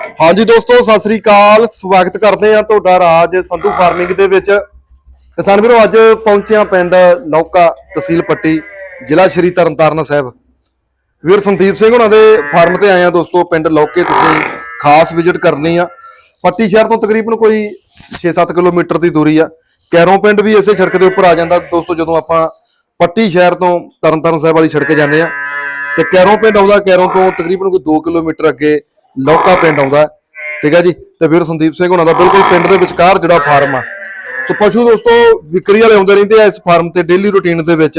ਹਾਂਜੀ ਦੋਸਤੋ, ਸਤਿ ਸ੍ਰੀ ਅਕਾਲ। ਸਵਾਗਤ ਕਰਦੇ ਆ ਤੁਹਾਡਾ ਰਾਜ ਸੰਧੂ ਫਾਰਮਿੰਗ ਦੇ ਵਿੱਚ। ਕਿਸਾਨ ਵੀਰੋ, ਅੱਜ ਪਹੁੰਚਿਆ ਪਿੰਡ ਨੌਕਾ ਤਹਿਸੀਲ ਪੱਟੀ, ਜ਼ਿਲ੍ਹਾ ਸ਼੍ਰੀ ਤਰਨਤਾਰਨ ਸਾਹਿਬ। ਵੀਰ ਸੰਦੀਪ ਸਿੰਘ ਉਹਨਾਂ ਦੇ ਫਾਰਮ ਤੇ ਆਏ ਆ ਦੋਸਤੋ, ਪਿੰਡ ਲੌਕੇ ਤੁਸੀਂ ਖਾਸ ਵਿਜ਼ਿਟ ਕਰਨੀ ਆ। ਪੱਟੀ ਸ਼ਹਿਰ ਤੋਂ ਤਕਰੀਬਨ ਕੋਈ 6-7 ਕਿਲੋਮੀਟਰ ਦੀ ਦੂਰੀ ਆ। ਕੈਰੋਂ ਪਿੰਡ ਵੀ ਇਸੇ ਸੜਕ ਦੇ ਉੱਪਰ ਆ ਜਾਂਦਾ। ਦੋਸਤੋ, ਜਦੋਂ ਆਪਾਂ ਪੱਟੀ ਸ਼ਹਿਰ ਤੋਂ ਤਰਨਤਾਰਨ ਸਾਹਿਬ ਵਾਲੀ ਸੜਕ ਜਾਂਦੇ ਆ ਤੇ ਕੈਰੋਂ ਪਿੰਡ ਆਉਂਦਾ। ਕੈਰੋਂ ਤੋਂ ਤਕਰੀਬਨ ਕੋਈ 2 ਕਿਲੋਮੀਟਰ ਅੱਗੇ ਲੌਕਾ ਪਿੰਡ ਆਉਂਦਾ ਠੀਕ ਹੈ ਜੀ? ਤੇ ਵੀਰ ਸੰਦੀਪ ਸਿੰਘ ਉਹਨਾਂ ਦਾ ਬਿਲਕੁਲ ਪਿੰਡ ਦੇ ਵਿਚਕਾਰ ਜਿਹੜਾ ਫਾਰਮ ਆ। ਸੋ ਪਸ਼ੂ ਦੋਸਤੋ, ਵਿਕਰੀ ਵਾਲੇ ਆਉਂਦੇ ਰਹਿੰਦੇ ਆ ਇਸ ਫਾਰਮ ਤੇ ਡੇਲੀ ਰੁਟੀਨ ਦੇ ਵਿੱਚ।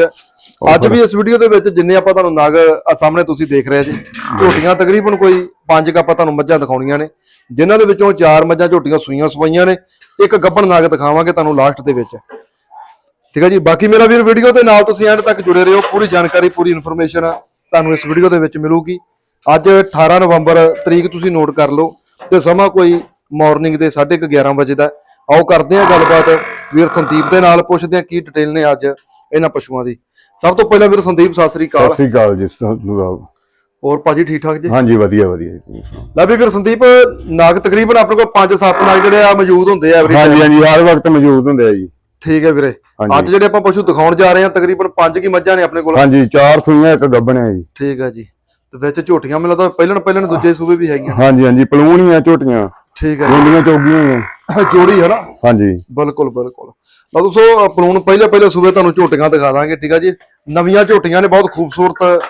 ਅੱਜ ਵੀ ਇਸ ਵੀਡੀਓ ਦੇ ਵਿੱਚ ਜਿੰਨੇ ਆਪਾਂ ਤੁਹਾਨੂੰ ਨਗ ਆ ਸਾਹਮਣੇ ਤੁਸੀਂ ਦੇਖ ਰਹੇ ਜੀ। ਝੋਟੀਆਂ ਤਕਰੀਬਨ ਕੋਈ ਪੰਜ ਕੁ ਆਪਾਂ ਤੁਹਾਨੂੰ ਮੱਝਾਂ ਦਿਖਾਉਣੀਆਂ ਨੇ। ਜਿਨ੍ਹਾਂ ਦੇ ਵਿੱਚੋਂ ਚਾਰ ਮੱਝਾਂ ਝੋਟੀਆਂ ਸੂਈਆਂ ਸਵਾਈਆਂ ਨੇ। ਇੱਕ ਗੱਬਣ ਨਾਗ ਦਿਖਾਵਾਂਗੇ ਤੁਹਾਨੂੰ ਲਾਸਟ ਦੇ ਵਿੱਚ। ਠੀਕ ਹੈ ਜੀ? ਬਾਕੀ ਮੇਰਾ ਵੀਰ ਵੀਡੀਓ ਦੇ ਨਾਲ ਤੁਸੀਂ ਐਂਡ ਤੱਕ ਜੁੜੇ ਰਹੋ। ਪੂਰੀ ਜਾਣਕਾਰੀ, ਪੂਰੀ ਇਨਫੋਰਮੇਸ਼ਨ ਤੁਹਾਨੂੰ ਇਸ ਵੀਡੀਓ ਦੇ ਵਿੱਚ ਮਿਲੂਗੀ। ਅੱਜ 18 ਨਵੰਬਰ ਤਰੀਕ ਤੁਸੀਂ ਨੋਟ ਕਰ ਲਓ ਤੇ ਸਮਾਂ ਕੋਈ ਮਾਰਨਿੰਗ ਦੇ 11:30 ਵਜੇ ਦਾ। ਆਓ ਕਰਦੇ ਹਾਂ ਗੱਲਬਾਤ। ਵੀਰ ਸੰਦੀਪ ਦੇ ਨਾਲ ਪੁੱਛਦੇ ਹਾਂ ਕੀ ਡਿਟੇਲ ਨੇ ਅੱਜ ਇਹਨਾਂ ਪਸ਼ੂਆਂ ਦੀ। ਸਭ ਤੋਂ ਪਹਿਲਾਂ ਵੀਰ ਸੰਦੀਪ ਸਤਿ ਸ੍ਰੀ ਸਤਿ ਅਕਾਲ ਸ੍ਰੀ ਅਕਾਲ ਜੀ ਤੁਹਾਨੂੰ ਹੋਰ ਭਾਜੀ ਠੀਕ ਠਾਕ ਜੀ? ਹਾਂਜੀ ਵਧੀਆ ਵਧੀਆ। ਜੀ। ਲੈ ਵੀ ਵੀਰ ਸੰਦੀਪ ਨਾਗ ਤਕਰੀਬਨ ਆਪਣੇ ਕੋਲ 5-7 ਨਾਗ ਜਿਹੜੇ ਆ ਮੌਜੂਦ ਹੁੰਦੇ ਆ every time। ਹਾਂਜੀ ਹਾਂਜੀ ਹਰ ਵਕਤ ਮੌਜੂਦ ਹੁੰਦੇ ਆ ਜੀ। ਠੀਕ ਹੈ ਵੀਰੇ। ਹਾਂਜੀ। ਅੱਜ ਜਿਹੜੇ ਆਪਾਂ ਪਸ਼ੂ ਦਿਖਾਉਣ ਜਾ ਰਹੇ ਹਾਂ ਤਕਰੀਬਨ 5 ਕੀ ਮੱਝਾਂ ਨੇ ਆਪਣੇ ਕੋਲ? ਹਾਂਜੀ ਚਾਰ ਸੂਈਆਂ ਇੱਕ ਗੱਬਣ ਹੈ ਜੀ। ਠੀਕ ਹੈ ਜੀ। ਤੇ ਵਿੱਚ ਝੋਟੀਆਂ ਮੈਨੂੰ ਲੱਗਦਾ ਪਹਿਲਣ ਪਹਿਲਣ ਦੂਜੇ ਸੂਬੇ ਵੀ ਹੈਗੀਆਂ। ਹਾਂਜੀ ਹਾਂਜੀ ਪਲੂਣੀਆਂ ਝੋਟੀਆਂ। ਠੀਕ ਹੈ। ਗੁੰਡੀਆਂ ਚੌਗੀਆਂ। ਜੋੜੀ ਹੈ ਨਾ? ਹਾਂਜੀ। ਬਿਲਕੁਲ ਬਿਲਕੁਲ। ਲਓ ਦੋਸਤੋ ਪਲੂਣ ਪਹਿਲੇ ਪਹਿਲੇ ਸੂਬੇ ਤੁਹਾਨੂੰ ਝੋਟੀਆਂ ਦਿਖਾ ਦਾਂਗੇ ਠੀਕ ਹੈ ਜੀ? ਨਵੀਆਂ ਝੋਟੀਆਂ ਨੇ ਬਹੁਤ ਖੂਬਸੂਰਤ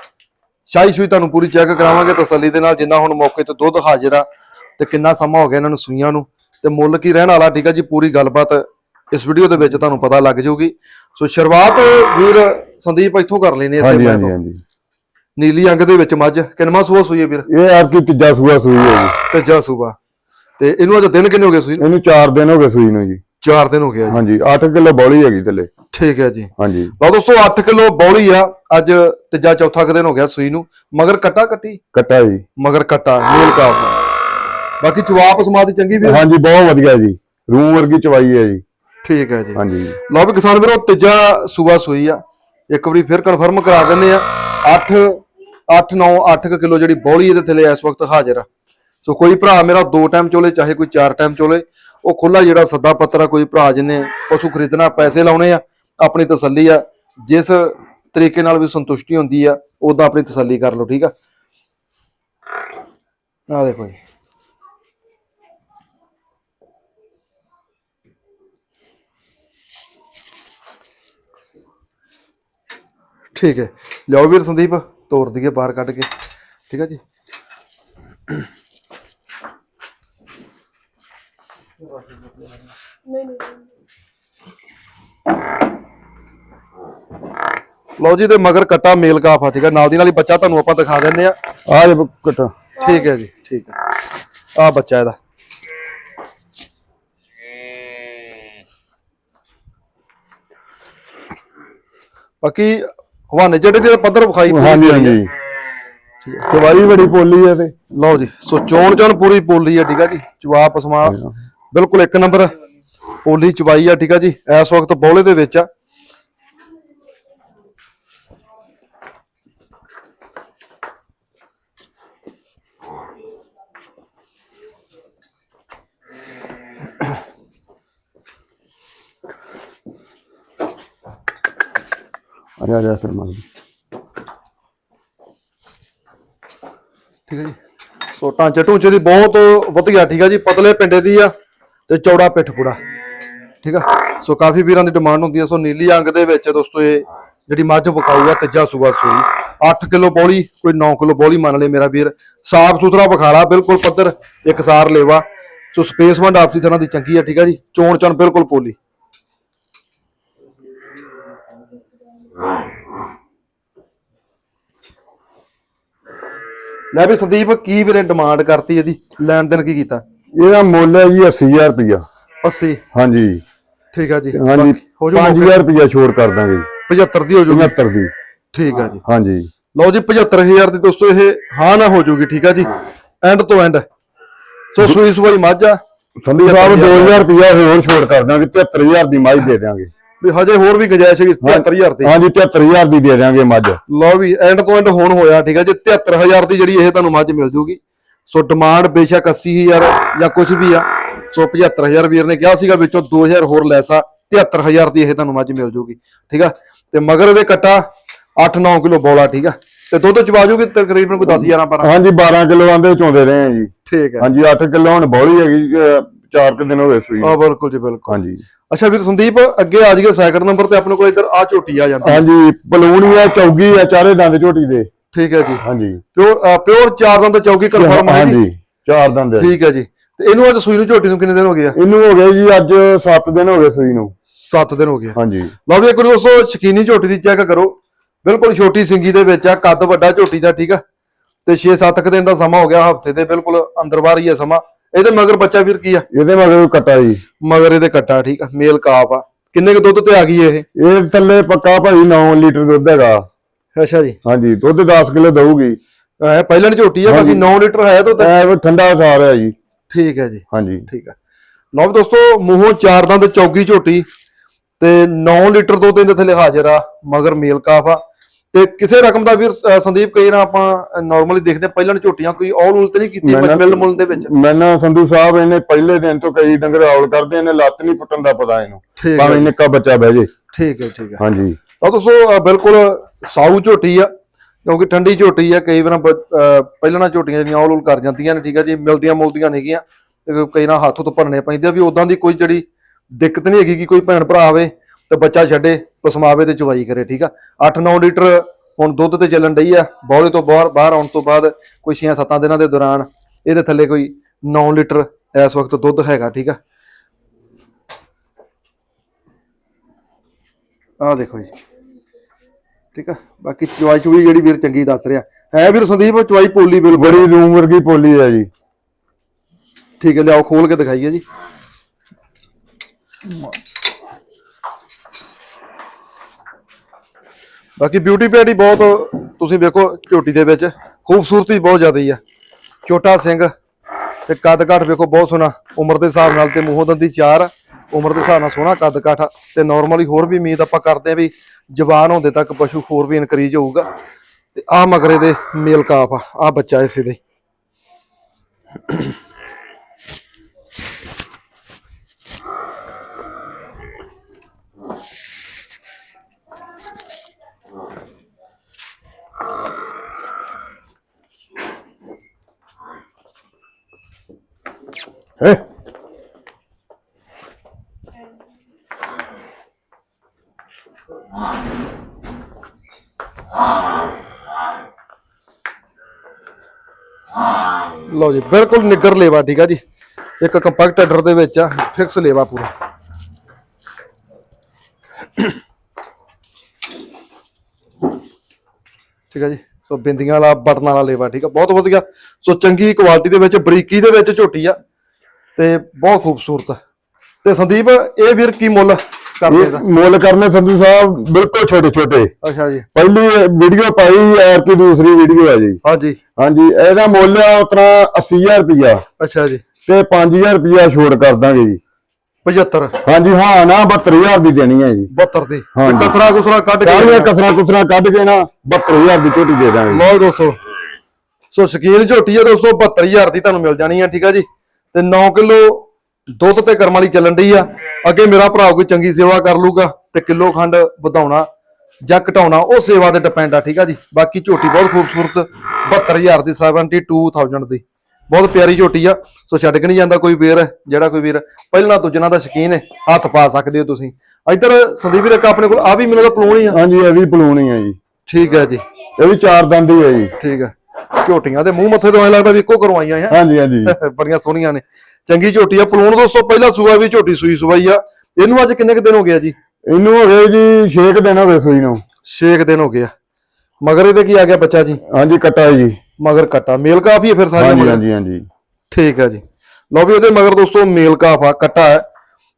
ਸ਼ਾਹੀ ਸ਼ੂਈ ਤੁਹਾਨੂੰ ਪੂਰੀ ਚੈੱਕ ਕਰਾਵਾਂਗੇ ਤਸੱਲੀ ਦੇ ਨਾਲ ਜਿੰਨਾ ਹੁਣ ਮੌਕੇ ਤੇ ਦੁੱਧ ਹਾਜ਼ਰ ਆ ਤੇ ਕਿੰਨਾ ਸਮਾਂ ਹੋ ਗਿਆ ਇਹਨਾਂ ਨੂੰ ਸੂਈਆਂ ਨੂੰ। ਤੇ ਮੁੱਲ ਕੀ ਰਹਿਣ ਵਾਲਾ ਠੀਕ ਹੈ ਜੀ? ਪੂਰੀ ਗੱਲਬਾਤ ਇਸ ਵੀਡੀਓ ਦੇ ਵਿੱਚ ਤੁਹਾਨੂੰ ਪਤਾ ਲੱਗ ਜਾਊਗੀ। ਸੋ ਸ਼ੁਰੂਆਤ ਵੀਰ ਸੰਦੀਪ ਇੱਥੋਂ ਕਰ ਲੈਨੇ ਇਸੇ ਹਾਂਜੀ ਤੋਂ। ਹਾਂਜੀ। ਨੀਲੀ ਅੰਗ ਦੇ ਵਿੱਚ ਮੱਝ। ਕਿੰਨਵਾਂ ਸੂਆ ਸੂਈ ਹੈ ਵੀਰ? ਇਹ ਆਪ ਕੀ ਤੀਜਾ ਸੂਆ ਸੂਈ ਹੈ ਜੀ। ਤੀਜਾ ਸੂਆ। ਤੇ ਇਹਨੂੰ ਅੱਜ ਦਿਨ ਕਿੰਨੇ ਹੋ ਗਏ ਸੂਈ ਨੂੰ? ਇਹਨੂੰ 4 ਦਿਨ ਹੋ ਗਏ ਸੂਈ ਨੂੰ ਜੀ। 4 ਦਿਨ ਹੋ ਗਏ ਆ ਜੀ। ਹਾਂਜੀ 8 ਕਿਲੋ ਬੌਲੀ ਹੈਗੀ ਥੱਲੇ। ਠੀਕ ਹੈ ਜੀ। ਹਾਂਜੀ। ਲਓ ਦੋਸਤੋ 8 ਕਿਲੋ ਬੌਲੀ ਆ। ਅੱਜ ਤੀਜਾ ਚੌਥਾ ਕੁ ਦਿਨ ਹੋ ਗਿਆ ਸੂਈ ਨੂੰ। ਮਗਰ ਕੱਟਾ ਕੱਟੀ? ਕੱਟਾ ਜੀ। ਮਗਰ ਕੱਟਾ ਨੀਲ ਕਾਫ। ਬਾਕੀ ਜਵਾਬ ਸਮਾਦੀ ਚੰਗੀ ਵੀ। ਹਾਂਜੀ ਬਹੁਤ ਵਧੀਆ ਜੀ। ਰੂਮ ਵਰਗੀ ਚਵਾਈ ਹੈ ਜੀ। ਠੀਕ ਹੈ ਜੀ। ਹਾਂਜੀ। ਲਓ ਵੀ ਕਿਸਾਨ ਵੀਰੋ ਤੀਜਾ ਸੂਆ ਸੂਈ ਆ। ਇੱਕ ਵਾਰੀ ਫਿਰ ਕਨਫਰਮ ਕਰਾ ਦਿੰਨੇ ਆ। 8 8 9 8 ਕਿਲੋ ਜਿਹੜੀ ਬੌਲੀ ਇਹਦੇ ਥੱਲੇ ਇਸ ਵਕਤ ਹਾਜ਼ਰ ਆ। ਸੋ ਕੋਈ ਭਰਾ ਮੇਰਾ ਦੋ ਟਾਈਮ ਚੋਲੇ, ਚਾਹੇ ਕੋਈ ਚਾਰ ਟਾਈਮ ਚੋਲੇ, ਉਹ ਖੁੱਲਾ ਜਿਹੜਾ ਸੱਦਾ ਪੱਤਰ ਆ, ਕੋਈ ਭਰਾ ਜਿਹਨੇ ਪਸ਼ੂ ਖਰੀਦਣਾ, ਪੈਸੇ ਲਾਉਣੇ ਆ, ਆਪਣੀ ਤਸੱਲੀ ਆ, ਜਿਸ ਤਰੀਕੇ ਨਾਲ ਵੀ ਸੰਤੁਸ਼ਟੀ ਹੁੰਦੀ ਆ ਉਦਾਂ ਆਪਣੀ ਤਸੱਲੀ ਕਰ ਲਓ, ਠੀਕ ਆ? ਆ ਦੇਖੋ ਜੀ। ਠੀਕ ਹੈ। ਲਓ ਵੀਰ ਸੰਦੀਪ। ਤੋੜ ਦਈਏ ਬਾਹਰ ਕੱਢ ਕੇ ਠੀਕ ਹੈ ਜੀ? ਲਓ ਜੀ ਤੇ ਮਗਰ ਕੱਟਾ ਮੇਲ ਕਾਫ ਆ ਠੀਕ ਹੈ ਨਾਲ ਦੀ ਨਾਲ ਹੀ ਬੱਚਾ ਤੁਹਾਨੂੰ ਆਪਾਂ ਦਿਖਾ ਦਿੰਨੇ ਆ। ਆ ਜੇ ਕੱਟਾ। ਠੀਕ ਹੈ ਜੀ ਠੀਕ ਹੈ ਆ ਬੱਚਾ ਇਹਦਾ। ਬਾਕੀ ਹਵਾਨੇ ਜਿਹੜੇ ਦੇ ਪੱਧਰ ਵਿਖਾਈ ਹਾਂਜੀ ਹੈ। ਹਾਂਜੀ। ਚਵਾਈ ਬੜੀ ਪੋਲੀ ਹੈ ਤੇ। ਲਓ ਜੀ ਸੋ ਚੋਣ ਚੋਣ ਪੂਰੀ ਪੋਲੀ ਆ ਠੀਕ ਆ ਜੀ। ਜਵਾਬ ਪਸਮਾ ਬਿਲਕੁਲ ਇੱਕ ਨੰਬਰ ਪੋਲੀ ਚਵਾਈ ਆ ਠੀਕ ਆ ਜੀ। ਇਸ ਵਕਤ ਬੌਲੇ ਦੇ ਵਿੱਚ ਆ। ਅਰੇ ਅਰੇ ਸਰ ਮਾਰ ਠੀਕ ਹੈ ਜੀ। ਸੋ ਢਾਂਚੇ ਢੂੰਚੇ ਦੀ ਬਹੁਤ ਵਧੀਆ ਠੀਕ ਆ ਜੀ ਪਤਲੇ ਪਿੰਡੇ ਦੀ ਆ ਤੇ ਚੌੜਾ ਪਿੱਠ ਪੂੜਾ ਠੀਕ ਆ ਸੋ ਕਾਫੀ ਵੀਰਾਂ ਦੀ ਡਿਮਾਂਡ ਹੁੰਦੀ ਆ ਸੋ ਨੀਲੀ ਅੰਗ ਦੇ ਵਿੱਚ ਦੋਸਤੋ ਇਹ ਜਿਹੜੀ ਮੱਝ ਵਿਕਾਊ ਆ ਤੀਜਾ ਸੂਆ ਸੂਈ। 8 ਕਿਲੋ ਬੋਲੀ ਕੋਈ 9 ਕਿਲੋ ਬੋਲੀ ਮੰਨ ਲੈ ਮੇਰਾ ਵੀਰ। ਸਾਫ਼ ਸੁਥਰਾ ਵਿਖਾਲਾ ਬਿਲਕੁਲ ਪੱਧਰ ਇਕਸਾਰ ਲੇਵਾ। ਸੋ ਸਪੇਸ ਵੰਡ ਆਪਸੀ ਤਰ੍ਹਾਂ ਦੀ ਚੰਗੀ ਆ ਠੀਕ ਆ ਜੀ। ਚੋਣ ਚਣ ਬਿਲਕੁਲ ਪੋਲੀ। ਲੈ ਵੀ ਸੰਦੀਪ ਕੀ ਵੀਰੇ ਡਿਮਾਂਡ ਕਰਤੀ ਇਹਦੀ? ਲੈਣ ਦੇਣ ਕੀ ਕੀਤਾ? ਇਹਦਾ ਮੁੱਲ ਹੈ ਜੀ 80000 ਰੁਪਇਆ 80 ਹਾਂਜੀ। ਠੀਕ ਆ ਜੀ। ਹਾਂਜੀ। ਹੋ ਜੂ 5000 ਰੁਪਇਆ ਛੋੜ ਕਰ ਦਾਂਗੇ ਜੀ। 75 ਦੀ ਹੋ ਜੂਗੀ 75 ਦੀ। ਠੀਕ ਆ ਜੀ। ਹਾਂਜੀ। ਲਓ ਜੀ 75000 ਦੀ ਦੋਸਤੋ ਇਹ ਹਾਂ ਨਾ ਹੋ ਜੂਗੀ ਠੀਕ ਆ ਜੀ। ਐਂਡ ਤੋਂ ਐਂਡ ਸੋ ਸੂਈ ਸੂਈ ਮੱਝ ਆ। ਸੰਧੂ ਸਾਹਿਬ 2000 ਰੁਪਇਆ ਹੋਰ ਛੋੜ ਕਰ ਦਾਂਗੇ 73000 ਦੀ ਮੱਝ ਦੇ ਦਾਂਗੇ ਵੀ ਹਜੇ ਹੋਰ ਵੀ ਗੁੰਜਾਇਸ਼ ਹੈਗੀ 73000 ਦੀ। ਹਾਂਜੀ 73000 ਦੀ ਦੇ ਦਾਂਗੇ ਮੱਝ। ਲਓ ਵੀ ਐਂਡ ਤੋਂ ਐਂਡ ਹੁਣ ਹੋਇਆ ਠੀਕ ਆ ਜੀ 73000 ਦੀ ਜਿਹੜੀ ਇਹ ਤੁਹਾਨੂੰ ਮੱਝ ਮਿਲ ਜੂਗੀ। ਸੋ ਡਿਮਾਂਡ ਬੇਸ਼ੱਕ 80000 ਜਾਂ ਕੁਝ ਵੀ ਆ। ਸੋ 75000 ਵੀਰ ਨੇ ਕਿਹਾ ਸੀਗਾ ਵਿੱਚੋਂ 2000 ਹੋਰ ਲੈਸਾ 73000 ਦੀ ਇਹ ਤੁਹਾਨੂੰ ਮੱਝ ਮਿਲ ਜੂਗੀ ਠੀਕ ਆ? ਤੇ ਮਗਰ ਇਹਦੇ ਕੱਟਾ 8-9 ਕਿਲੋ ਬੋਲਾ ਠੀਕ ਆ? ਤੇ ਦੁੱਧ ਚਵਾ ਜੂਗੀ ਤਕਰੀਬਨ ਕੋਈ 10 11 12 ਹਾਂਜੀ 12 ਕਿਲੋ ਆਂਦੇ ਚੋਂਦੇ ਰਹੇ ਆ ਜੀ। ਠੀਕ ਹੈ ਹਾਂਜੀ 8 ਕਿਲੋ ਹੁਣ ਬੋਲੀ ਹੈਗੀ 4 ਕੁ ਦਿਨ ਹੋ ਗਏ ਸੂਈ ਆ ਬਿਲਕੁਲ ਜੀ ਬਿਲਕੁਲ। ਹਾਂਜੀ। ਅੱਛਾ ਵੀਰ ਸੰਦੀਪ ਅੱਗੇ ਆ ਜਾਈਏ ਸੈਕਿੰਡ ਨੰਬਰ ਤੇ ਆਪਣੇ ਕੋਲ ਇੱਧਰ ਆ ਝੋਟੀ ਆ ਜਾਂਦੀ। ਹਾਂਜੀ ਪਲੂਣੀ ਆ ਚੌਗੀ ਆ ਚਾਰੇ ਦੰਦ ਝੋਟੀ ਦੇ। ਠੀਕ ਹੈ ਜੀ। ਹਾਂਜੀ। ਪਿਓਰ ਪਿਓਰ ਚਾਰ ਦੰਦ ਚੌਕੀ ਕਨਫਰਮ ਹੈ ਜੀ। ਹਾਂਜੀ ਚਾਰ ਦੰਦ। ਠੀਕ ਹੈ ਜੀ। ਤੇ ਇਹਨੂੰ ਅੱਜ ਸੂਈ ਨੂੰ ਝੋਟੀ ਨੂੰ ਕਿੰਨੇ ਦਿਨ ਹੋ ਗਏ ਆ? ਇਹਨੂੰ ਹੋ ਗਏ ਜੀ ਅੱਜ 7 ਦਿਨ ਹੋ ਗਏ ਸੂਈ ਨੂੰ। 7 ਦਿਨ ਹੋ ਗਏ। ਹਾਂਜੀ। ਲਓ ਵੀ ਇੱਕ ਵਾਰੀ ਦੋਸਤੋ ਸ਼ਕੀਨੀ ਝੋਟੀ ਦੀ ਚੈੱਕ ਕਰੋ। ਬਿਲਕੁਲ ਛੋਟੀ ਸਿੰਗੀ ਦੇ ਵਿੱਚ ਆ ਕੱਦ ਵੱਡਾ ਝੋਟੀ ਦਾ ਠੀਕ ਆ। ਤੇ 6-7 ਦਿਨ ਦਾ ਸਮਾਂ ਹੋ ਗਿਆ ਹਫ਼ਤੇ ਦੇ ਬਿਲਕੁਲ ਅੰਦਰ ਬਾਹਰ ਹੀ ਆ ਸਮਾਂ। ਇਹਦੇ ਮਗਰ ਬੱਚਾ ਵੀਰ ਕੀ ਆ? ਇਹਦੇ ਮਗਰ ਕੱਟਾ ਜੀ। ਮਗਰ ਇਹਦੇ ਕੱਟਾ ਠੀਕ ਆ ਮੇਲ ਕਾਪ ਆ। ਕਿੰਨੇ ਕੁ ਦੁੱਧ ਤੇ ਆ ਗਈ ਇਹ? ਇਹ ਥੱਲੇ ਪੱਕਾ ਭਾਈ 9 ਲੀਟਰ ਦੁੱਧ ਹੈਗਾ। ਅੱਛਾ ਜੀ। ਹਾਂਜੀ ਦੁੱਧ 10 ਕਿਲੋ ਦਊਗੀ। ਇਹ ਪਹਿਲਾਂ ਝੋਟੀ ਆ ਬਾਕੀ 9 ਲੀਟਰ ਹੈ ਦੁੱਧ? ਐ ਠੰਡਾ ਸਾਰ ਹੈ ਜੀ। ਠੀਕ ਹੈ ਜੀ। ਹਾਂਜੀ। ਠੀਕ ਆ। ਲਓ ਵੀ ਦੋਸਤੋ ਮੂੰਹੋਂ ਚਾਰ ਦੰਦ ਚੌਗੀ ਝੋਟੀ ਤੇ 9 ਲੀਟਰ ਦੁੱਧ ਇਹਦੇ ਥੱਲੇ ਹਾਜ਼ਰ ਆ ਮਗਰ ਮੇਲ ਕਾਫ ਆ। ਤੇ ਕਿਸੇ ਰਕਮ ਦਾ ਵੀਰ ਅਹ ਸੰਦੀਪ ਕਈ ਨਾ ਆਪਾਂ ਨਾਰਮਲੀ ਦੇਖਦੇ ਹਾਂ, ਪਹਿਲਾਂ ਝੋਟੀਆਂ ਕੋਈ ਔਲ ਉਲ ਤੇ ਨਹੀਂ ਕੀਤੀ ਮਿਲ ਮੁੱਲ ਦੇ ਵਿੱਚ। ਮੈਂ ਨਾ ਸੰਧੂ ਸਾਹਿਬ ਇਹਨੇ ਪਹਿਲੇ ਦਿਨ ਤੋਂ ਕਈ ਡੰਗਰ ਆਉਲ ਕਰਦੇ ਇਹਨੇ ਲੱਤ ਨਹੀਂ ਪੁੱਟਣ ਦਾ ਪਤਾ ਇਹਨੂੰ। ਹੈ ਭਾਵੇਂ ਨਿੱਕਾ ਬੱਚਾ ਬਹਿ ਜੇ। ਠੀਕ ਹੈ ਠੀਕ ਹੈ। ਹਾਂਜੀ। ਲਓ ਦੋਸਤੋ ਬਿਲਕੁਲ ਸਾਊ ਝੋਟੀ ਆ ਕਿਉਂਕਿ ਠੰਡੀ ਝੋਟੀ ਆ ਕਈ ਵਾਰ ਪਹਿਲਾਂ ਨਾ ਝੋਟੀਆਂ ਜਿਹੜੀਆਂ ਔਲ ਉਲ ਕਰ ਜਾਂਦੀਆਂ ਨੇ ਠੀਕ ਆ ਜੀ ਮਿਲਦੀਆਂ ਮੁਲਦੀਆਂ ਨੇਗੀਆਂ ਤੇ ਕਈ ਨਾ ਹੱਥ ਤੋਂ ਭਰਨੇ ਪੈਂਦੇ ਆ ਵੀ ਉਦਾਂ ਦੀ ਕੋਈ ਜਿਹੜੀ ਦਿੱਕਤ ਨਹੀਂ ਹੈਗੀ ਕਿ ਕੋਈ ਭੈਣ ਭਰਾ ਆਵੇ ਤੇ ਬੱਚਾ ਛੱਡੇ ਪਸਮਾਵੇ ਤੇ ਚਵਾਈ ਕਰੇ ਠੀਕ ਆ? 8-9 ਲੀਟਰ ਹੁਣ ਦੁੱਧ ਤੇ ਚੱਲਣ ਡਈ ਆ ਬੌਲੇ ਤੋਂ ਬਾਹਰ ਬਾਹਰ ਆਉਣ ਤੋਂ ਬਾਅਦ ਕੋਈ 6-7 ਦਿਨਾਂ ਦੇ ਦੌਰਾਨ ਇਹਦੇ ਥੱਲੇ ਕੋਈ 9 ਲੀਟਰ ਇਸ ਵਕਤ ਦੁੱਧ ਹੈਗਾ ਠੀਕ ਆ? ਆਹ ਦੇਖੋ ਜੀ ਠੀਕ ਆ? ਬਾਕੀ ਚਵਾਈ ਚੁਈ ਜਿਹੜੀ ਵੀਰ ਚੰਗੀ ਦੱਸ ਰਿਹਾ। ਹੈ ਵੀਰ ਸੰਦੀਪ ਚਵਾਈ ਪੋਲੀ ਬਿਲਕੁਲ? ਬੜੀ ਰੂਮ ਵਰਗੀ ਪੋਲੀ ਹੈ ਜੀ। ਠੀਕ ਹੈ ਲਿਆਓ ਖੋਲ ਕੇ ਦਿਖਾਈਏ ਜੀ। ਬਾਕੀ ਬਿਊਟੀ ਪੈਡੀ ਬਹੁਤ ਤੁਸੀਂ ਵੇਖੋ ਝੋਟੀ ਦੇ ਵਿੱਚ ਖੂਬਸੂਰਤੀ ਬਹੁਤ ਜ਼ਿਆਦਾ ਆ। ਛੋਟਾ ਸਿੰਘ ਤੇ ਕੱਦ ਕਾਠ ਵੇਖੋ ਬਹੁਤ ਸੋਹਣਾ, ਉਮਰ ਦੇ ਹਿਸਾਬ ਨਾਲ ਤੇ ਮੂੰਹੋਂ ਦੰਦੀ ਚਾਰ ਆ। ਉਮਰ ਦੇ ਹਿਸਾਬ ਨਾਲ ਸੋਹਣਾ ਕੱਦ ਕਾਠ ਆ। ਤੇ ਨਾਰਮਲੀ ਹੋਰ ਵੀ ਉਮੀਦ ਆਪਾਂ ਕਰਦੇ ਆ ਵੀ ਜਵਾਨ ਹੁੰਦੇ ਤੱਕ ਪਸ਼ੂ ਹੋਰ ਵੀ ਇਨਕਰੀਜ ਹੋਊਗਾ। ਤੇ ਆ ਮਗਰੇ ਦੇ ਮੇਲ ਕਾਫ ਆ ਆ ਬੱਚਾ ਇਸੇ ਦੇ। ਹੈ। ਲਓ ਜੀ, ਬਿਲਕੁਲ ਨਿੱਗਰ ਲੇਵਾ, ਠੀਕ ਆ ਜੀ। ਇੱਕ ਕੰਪੈਕਟ ਹੈਡਰ ਦੇ ਵਿੱਚ ਆ ਫਿਕਸ ਲੇਵਾ ਪੂਰਾ। ਠੀਕ ਆ ਜੀ, ਸੋ ਬਿੰਦੀਆਂ ਵਾਲਾ, ਬਟਨ ਵਾਲਾ ਲੇਵਾ, ਠੀਕ ਆ। ਬਹੁਤ ਵਧੀਆ। ਸੋ ਚੰਗੀ ਕੁਆਲਿਟੀ ਦੇ ਵਿੱਚ, ਬਰੀਕੀ ਦੇ ਵਿੱਚ ਝੋਟੀ ਆ। ਤੇ ਬਹੁਤ ਖੂਬਸੂਰਤ। ਤੇ ਸੰਦੀਪ ਇਹ ਵੀਰ ਕੀ ਮੁੱਲ ਕਰਦੇ ਦਾ ਮੁੱਲ ਕਰਨੇ ਸੰਧੂ ਸਾਹਿਬ ਬਿਲਕੁਲ ਛੋਟੇ ਛੋਟੇ ਅੱਛਾ ਜੀ। ਪਹਿਲੀ ਵੀਡੀਓ ਪਾਈ ਯਾਰ ਕੀ ਦੂਸਰੀ ਵੀਡੀਓ ਹੈ ਜੀ। ਹਾਂਜੀ। ਹਾਂਜੀ ਇਹਦਾ ਮੁੱਲ ਆ ਉਤਨਾ 80000 ਰੁਪਿਆ ਅੱਛਾ ਜੀ। ਤੇ 5000 ਰੁਪਿਆ ਛੋੜ ਕਰ ਦਾਂਗੇ ਜੀ। 75 ਹਾਂਜੀ ਹਾਂ ਨਾ 72000 ਦੀ ਦੇਣੀ ਹੈ ਜੀ। 72 ਦੀ। ਕਸਰਾ ਕੁਸਰਾ ਕੱਢ ਕੇ ਸਾਰੀਆਂ ਕਸਰਾਂ ਕੁਸਰਾਂ ਕੱਢ ਕੇ ਨਾ 72000 ਦੀ ਝੋਟੀ ਦੇ ਦਾਂਗੇ ਲਓ ਦੋਸਤੋ। ਸੋ ਸ਼ਕੀਨ ਝੋਟੀ ਹੈ ਦੋਸਤੋ 72000 ਦੀ ਤੁਹਾਨੂੰ ਮਿਲ ਜਾਣੀ ਆ ਠੀਕ ਆ ਜੀ। ਤੇ 9 ਕਿਲੋ ਦੁੱਧ ਤੇ ਕਰਮ ਵਾਲੀ ਚੱਲਣ ਡਈ ਆ। ਅੱਗੇ ਮੇਰਾ ਭਰਾ ਕੋਈ ਚੰਗੀ ਸੇਵਾ ਕਰ ਲੂਗਾ ਤੇ ਕਿਲੋ ਖੰਡ ਵਧਾਉਣਾ ਜਾਂ ਘਟਾਉਣਾ ਉਹ ਸੇਵਾ ਤੇ ਡਿਪੈਂਡ ਆ ਠੀਕ ਆ ਜੀ? ਬਾਕੀ ਝੋਟੀ ਬਹੁਤ ਖੂਬਸੂਰਤ 72000 ਦੀ 72000 ਦੀ। ਬਹੁਤ ਪਿਆਰੀ ਝੋਟੀ ਆ। ਸੋ ਛੱਡ ਕੇ ਨਹੀਂ ਜਾਂਦਾ ਕੋਈ ਵੀਰ ਜਿਹੜਾ ਕੋਈ ਵੀਰ ਪਹਿਲਾਂ ਦੂਜਣਾ ਦਾ ਸ਼ਕੀਨ ਹੈ ਹੱਥ ਪਾ ਸਕਦੇ ਹੋ ਤੁਸੀਂ। ਇੱਧਰ ਸੰਦੀਪ ਵੀਰ ਇੱਕ ਆਪਣੇ ਕੋਲ ਆ ਵੀ ਮੈਨੂੰ ਦਾ ਪਲੂਣ ਹੀ ਆ। ਹਾਂਜੀ ਇਹ ਵੀ ਪਲੂਣੀ ਹੈ ਜੀ। ਠੀਕ ਹੈ ਜੀ। ਇਹ ਵੀ ਚਾਰ ਦੰਦ ਹੀ ਹੈ ਜੀ। ਠੀਕ ਹੈ ਝੋਟੀਆਂ ਦੇ ਮੂੰਹ ਮੱਥੇ ਤੋਂ ਐ ਲੱਗਦਾ ਵੀ ਇੱਕੋ ਕਰਵਾਈਆਂ ਆ ਹਾਂਜੀ ਹਾਂਜੀ। ਬੜੀਆਂ ਸੋਹਣੀਆਂ ਨੇ। ਚੰਗੀ ਝੋਟੀ ਆ। ਪਲੂਣ ਦੋਸਤੋ ਪਹਿਲਾ ਸੂਆ ਵੀ ਝੋਟੀ ਸੂਈ ਸੂਈ ਆ। ਇਹਨੂੰ ਅੱਜ ਕਿੰਨੇ ਕੁ ਦਿਨ ਹੋ ਗਿਆ ਜੀ? ਇਹਨੂੰ ਹੋ ਗਏ ਜੀ 6 ਦਿਨ ਹੋ ਗਏ ਸੂਈ ਨੂੰ। 6 ਦਿਨ ਹੋ ਗਏ ਆ। ਮਗਰ ਇਹਦੇ ਕੀ ਆ ਗਿਆ ਬੱਚਾ ਜੀ? ਹਾਂਜੀ ਕੱਟਾ ਹੈ ਜੀ। ਮਗਰ ਕੱਟਾ। ਮੇਲ ਕਾਫੀ ਹੈ ਫਿਰ ਹਾਂਜੀ ਮਗਰ? ਹਾਂਜੀ ਹਾਂਜੀ। ਠੀਕ ਹੈ ਜੀ। ਲਓ ਵੀ ਉਹਦੇ ਮਗਰ ਦੋਸਤੋ ਮੇਲ ਕਾਫ ਆ ਕੱਟਾ ਹੈ।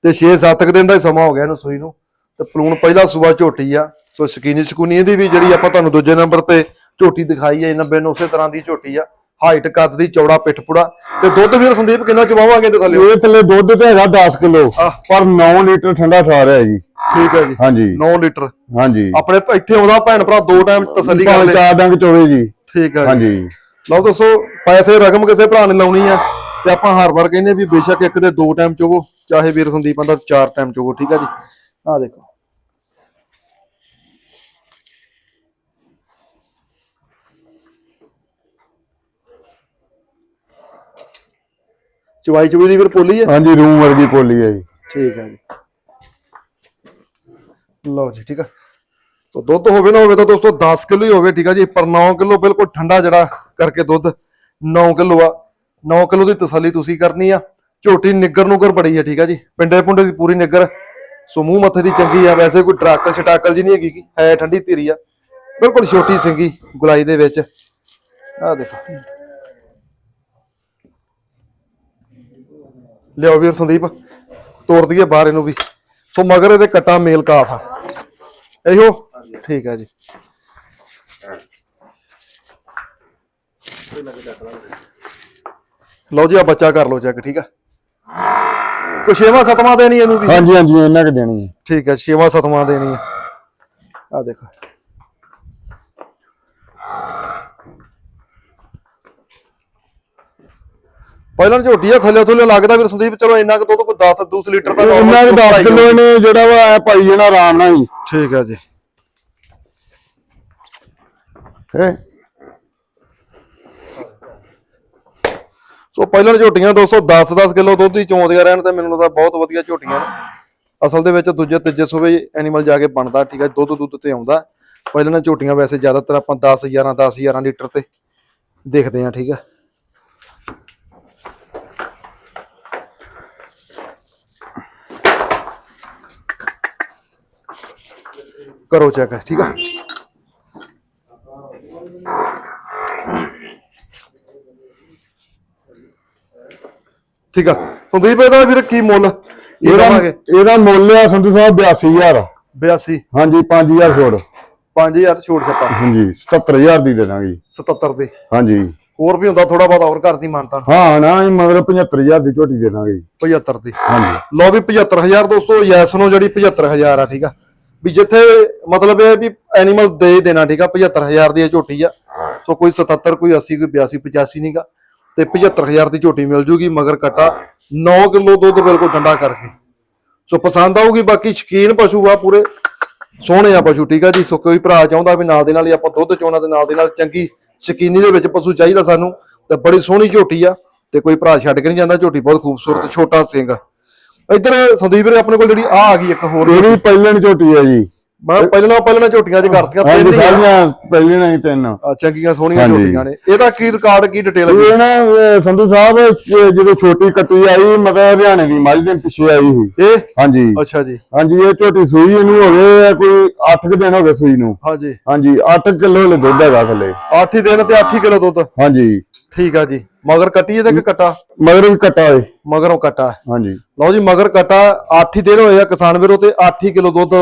ਤੇ 6-7 ਦਿਨ ਦਾ ਸਮਾਂ ਹੋ ਗਿਆ ਇਹਨੂੰ ਸੂਈ ਨੂੰ। ਤੇ ਪਲੂਣ ਪਹਿਲਾ ਸੂਆ ਝੋਟੀ ਆ। ਸੋ ਸ਼ਕੀਨੀ ਸ਼ਕੂਨੀ ਇਹਦੀ ਵੀ ਜਿਹੜੀ ਆਪਾਂ ਤੁਹਾਨੂੰ ਦੂਜੇ ਨੰਬਰ ਤੇ ਝੋਟੀ ਦਿਖਾਈ ਹੈ 90 ਨੂੰ ਉਸੇ ਤਰ੍ਹਾਂ ਦੀ ਝੋਟੀ ਆ। ਹਾਈਟ ਕੱਦ ਦੀ ਚੌੜਾ ਪਿੱਠ ਪੁੜਾ ਤੇ ਦੁੱਧ ਵੀਰ ਸੰਦੀਪ ਕਿੰਨਾ ਚਵਾਵਾਂਗੇ ਤੇ ਥੱਲੇ? ਇਹਦੇ ਥੱਲੇ ਦੁੱਧ ਤੇ ਹੈਗਾ 10 ਕਿਲੋ। ਪਰ 9 ਲੀਟਰ ਠੰਡਾ ਠਾਰ ਹੈ ਜੀ। ਠੀਕ ਹੈ ਜੀ। ਹਾਂਜੀ। 9 ਲੀਟਰ। ਹਾਂਜੀ। ਆਪਣੇ ਇੱਥੇ ਆਉਂਦਾ ਭੈਣ ਭਰਾ ਦੋ ਟਾਈਮ ਤਸੱਲੀ ਕਰ ਲੈ। ਚਾਰ ਡੰਗ ਚੋਵੇ ਜੀ। ਠੀਕ ਹੈ ਹਾਂਜੀ। ਲਓ ਦੋਸਤੋ ਪੈਸੇ ਰਕਮ ਕਿਸੇ ਭਰਾ ਨੇ ਲਾਉਣੀ ਆ? ਤੇ ਆਪਾਂ ਹਰ ਵਾਰ ਕਹਿੰਦੇ ਵੀ ਬੇਸ਼ੱਕ ਇੱਕ ਦੇ ਦੋ ਟਾਈਮ ਚੋਵੋ ਚਾਹੇ ਵੀਰ ਸੰਦੀਪ ਆਂਦਾ ਚਾਰ ਟਾਈਮ ਚੋਵੋ ਠੀਕ ਆ ਜੀ। ਆਹ ਦੇਖੋ। ਚਵਾਈ ਚਵਾਈ ਦੀ ਵੀਰ ਪੋਲੀ ਹੈ? ਹਾਂਜੀ ਰੂਮ ਵਰਗੀ ਪੋਲੀ ਹੈ ਜੀ। ਠੀਕ ਹੈ ਜੀ। ਲਓ ਜੀ ਠੀਕ ਆ। ਸੋ ਦੁੱਧ ਹੋਵੇ ਨਾ ਹੋਵੇ ਤਾਂ ਦੋਸਤੋ 10 ਕਿਲੋ ਹੀ ਹੋਵੇ ਠੀਕ ਆ ਜੀ। ਪਰ 9 ਕਿਲੋ ਬਿਲਕੁਲ ਠੰਡਾ ਜਿਹੜਾ ਕਰਕੇ ਦੁੱਧ 9 ਕਿਲੋ ਆ। 9 ਕਿਲੋ ਦੀ ਤਸੱਲੀ ਤੁਸੀਂ ਕਰਨੀ ਆ। ਝੋਟੀ ਨਿੱਗਰ ਨੂਗਰ ਬੜੀ ਆ ਠੀਕ ਆ ਜੀ। ਪਿੰਡੇ ਪੁੰਡੇ ਦੀ ਪੂਰੀ ਨਿੱਗਰ। ਸੋ ਮੂੰਹ ਮੱਥੇ ਦੀ ਚੰਗੀ ਆ। ਵੈਸੇ ਕੋਈ ਟਰੱਕ ਛਟਾਕਲ ਜੀ ਨਹੀਂ ਹੈਗੀ ਗੀ, ਹੈ ਠੰਡੀ ਧੀਰੀ ਆ। ਬਿਲਕੁਲ ਛੋਟੀ ਸਿੰਗੀ ਗੁਲਾਈ ਦੇ ਵਿੱਚ। ਆ ਦੇਖੋ। ਲਿਓ ਵੀਰ ਸੰਦੀਪ ਤੋੜ ਦਈਏ ਬਾਹਰ ਇਹਨੂੰ ਵੀ। ਸੋ ਮਗਰ ਇਹਦੇ ਕਟਾ ਮੇਲ ਕਾਫ ਆ। ਇਹੋ? ਠੀਕ ਆ ਜੀ। ਲਓ ਜੀ ਆ ਬੱਚਾ ਕਰ ਲਓ ਚੈੱਕ ਠੀਕ ਆ? ਕੋਈ ਛੇਵਾਂ ਸਤਵਾਂ ਦੇਣੀ ਇਹਨੂੰ ਵੀ? ਹਾਂਜੀ ਹਾਂਜੀ ਇਹਨਾਂ ਕਿ ਦੇਣੀ ਹੈ ਠੀਕ ਹੈ ਛੇਵਾਂ ਸਤਵਾਂ ਦੇਣੀ ਆ। ਆ ਦੇਖੋ। ਪਹਿਲਾਂ ਝੋਟੀ ਆ ਥੱਲੇ ਥੱਲੇ ਲੱਗਦਾ ਵੀਰ ਸੰਦੀਪ ਚਲੋ ਇੰਨਾ ਕੁ ਦੁੱਧ ਕੋਈ 10 12 ਲੀਟਰ ਦਾ ਇਹਨਾਂ ਦੇ 10 ਭਰਾਈ ਕਿਲੋ ਨੇ ਜਿਹੜਾ ਵਾ ਇਹ ਪਾਈ ਜਾਣਾ ਆਰਾਮ ਨਾਲ ਹੀ। ਠੀਕ ਹੈ ਜੀ। ਹੈਂ। ਸੋ ਪਹਿਲਾਂ ਝੋਟੀਆਂ ਦੋਸਤੋ 10-10 ਕਿਲੋ ਦੁੱਧ ਹੀ ਚੋਂਦੀਆਂ ਰਹਿਣ ਤੇ ਮੈਨੂੰ ਲੱਗਦਾ ਬਹੁਤ ਵਧੀਆ ਝੋਟੀਆਂ ਨੇ। ਅਸਲ ਦੇ ਵਿੱਚ ਦੂਜੇ ਤੀਜੇ ਸੂਬੇ ਐਨੀਮਲ ਜਾ ਕੇ ਬਣਦਾ ਠੀਕ ਹੈ ਦੁੱਧ ਦੁੱਧ ਤੇ ਆਉਂਦਾ। ਪਹਿਲਾਂ ਝੋਟੀਆਂ ਵੈਸੇ ਜ਼ਿਆਦਾਤਰ ਆਪਾਂ 10 11 10 11 ਲੀਟਰ ਤੇ ਦੇਖਦੇ ਆ ਠੀਕ ਹੈ ਕਰੋ ਚੈੱਕ ਠੀਕ ਆ? ਠੀਕ ਆ। ਸੰਦੀਪ ਇਹਦਾ ਵੀਰ ਕੀ ਮੁੱਲ? ਇਹ ਇਹਦਾ ਦਵਾਂਗੇ? ਇਹਦਾ ਮੁੱਲ ਆ ਸੰਧੂ ਸਾਹਿਬ 82000 82 ਹਾਂਜੀ 5000 ਛੋੜ 5000 ਛੋਟ ਛੱਪਾ। ਹਾਂਜੀ 77000 ਦੀ ਦੇ ਦਾਂਗੇ। ਜੀ 77 ਦੇ। ਹਾਂਜੀ। ਹੋਰ ਵੀ ਹੁੰਦਾ ਥੋੜਾ ਬਹੁਤ ਹੋਰ ਘਰ ਦੀ ਮਾਨਤਾ। ਹਾਂ ਨਾ ਇਹ ਮਗਰ 75000 ਦੀ ਝੋਟੀ ਦੇ ਦਾਂਗੇ। ਜੀ 75 ਦੀ। ਹਾਂਜੀ। ਲਓ ਵੀ 75000 ਦੋਸਤੋ ਯੈਸ ਨੂੰ ਜਿਹੜੀ 75000 ਆ ਠੀਕ ਆ। ਵੀ ਜਿੱਥੇ ਮਤਲਬ ਇਹ ਵੀ ਐਨੀਮਲ ਦੇ ਦੇਣਾ ਠੀਕ ਆ 75000 ਦੀ ਇਹ ਝੋਟੀ ਆ। ਸੋ ਕੋਈ 77 ਕੋਈ 80 ਕੋਈ 82 85 ਨਹੀਂਗਾ ਤੇ 75000 ਦੀ ਝੋਟੀ ਮਿਲ ਜੂਗੀ ਮਗਰ ਕਟਾ 9 ਕਿਲੋ ਦੁੱਧ ਬਿਲਕੁਲ ਠੰਡਾ ਕਰਕੇ। ਸੋ ਪਸੰਦ ਆਊਗੀ ਬਾਕੀ ਸ਼ਕੀਨ ਪਸ਼ੂ ਆ ਪੂਰੇ। ਸੋਹਣੇ ਆ ਪਸ਼ੂ ਠੀਕ ਆ ਜੀ। ਸੋ ਕੋਈ ਭਰਾ ਚਾਹੁੰਦਾ ਵੀ ਨਾਲ ਦੇ ਨਾਲ ਹੀ ਆਪਾਂ ਦੁੱਧ ਚੋਣਾ ਤੇ ਨਾਲ ਦੇ ਨਾਲ ਚੰਗੀ ਸ਼ਕੀਨੀ ਦੇ ਵਿੱਚ ਪਸ਼ੂ ਚਾਹੀਦਾ ਸਾਨੂੰ ਤੇ ਬੜੀ ਸੋਹਣੀ ਝੋਟੀ ਆ। ਤੇ ਕੋਈ ਭਰਾ ਛੱਡ ਕੇ ਨਹੀਂ ਜਾਂਦਾ ਝੋਟੀ ਬਹੁਤ ਖੂਬਸੂਰਤ ਛੋਟਾ ਸਿੰਘ। ਇੱਧਰ ਸੰਦੀਪ ਵੀਰੇ ਆਪਣੇ ਕੋਲ ਜਿਹੜੀ ਆ ਆ ਗਈ ਇੱਕ ਹੋਰ ਇਹਦੀ ਪਹਿਲਣ ਝੋਟੀ ਹੈ ਜੀ। ਮੈਂ ਪਹਿਲਾਂ ਪਹਿਲਾਂ ਝੋਟੀਆਂ ਚ ਕਰਤੀਆਂ ਹਾਂਜੀ ਤਿੰਨ ਹੀ ਆ। ਸਾਰੀਆਂ ਪਹਿਲਣ ਹੀ ਤਿੰਨ। ਆ, ਚੰਗੀਆਂ ਸੋਹਣੀਆਂ ਹਾਂਜੀ। ਝੋਟੀਆਂ ਨੇ। ਇਹਦਾ ਕੀ ਰਿਕਾਰਡ ਕੀ ਡਿਟੇਲ ਇਹ ਨਾ ਅਹ, ਸੰਧੂ ਸਾਹਿਬ ਅਹ, ਜਦੋਂ ਛੋਟੀ ਕੱਟੀ ਆਈ ਮਤਲਬ ਹਰਿਆਣੇ ਦੀ ਮੱਝ ਦੇ ਪਿੱਛੇ ਆਈ ਸੀ। ਇਹ? ਹਾਂਜੀ। ਅੱਛਾ ਜੀ। ਹਾਂਜੀ ਇਹ ਝੋਟੀ ਸੂਈ ਇਹਨੂੰ ਹੋ ਗਏ ਕੋਈ 8 ਦਿਨ ਹੋ ਗਏ ਸੂਈ ਨੂੰ। ਹਾਂਜੀ। ਹਾਂਜੀ 8 ਕਿਲੋ ਲੈ ਦੁੱਧ ਹੈਗਾ ਥੱਲੇ। 8 ਹੀ ਦਿਨ ਤੇ 8 ਹੀ ਕਿਲੋ ਦੁੱਧ। ਹਾਂਜੀ। ਠੀਕ ਆ ਜੀ। ਮਗਰ ਕੱਟੀ ਇਹਦਾ ਕਿ ਕਟਾ? ਮਗਰ ਵੀ ਕੱਟਾ ਏ ਮਗਰੋਂ ਕਟਾ। ਹਾਂਜੀ। ਲਓ ਜੀ ਮਗਰ ਕਟਾ 8 ਹੀ ਦਿਨ ਹੋਏ ਆ ਕਿਸਾਨ ਵੀਰੋ ਤੇ 8 ਹੀ ਕਿਲੋ ਦੁੱਧ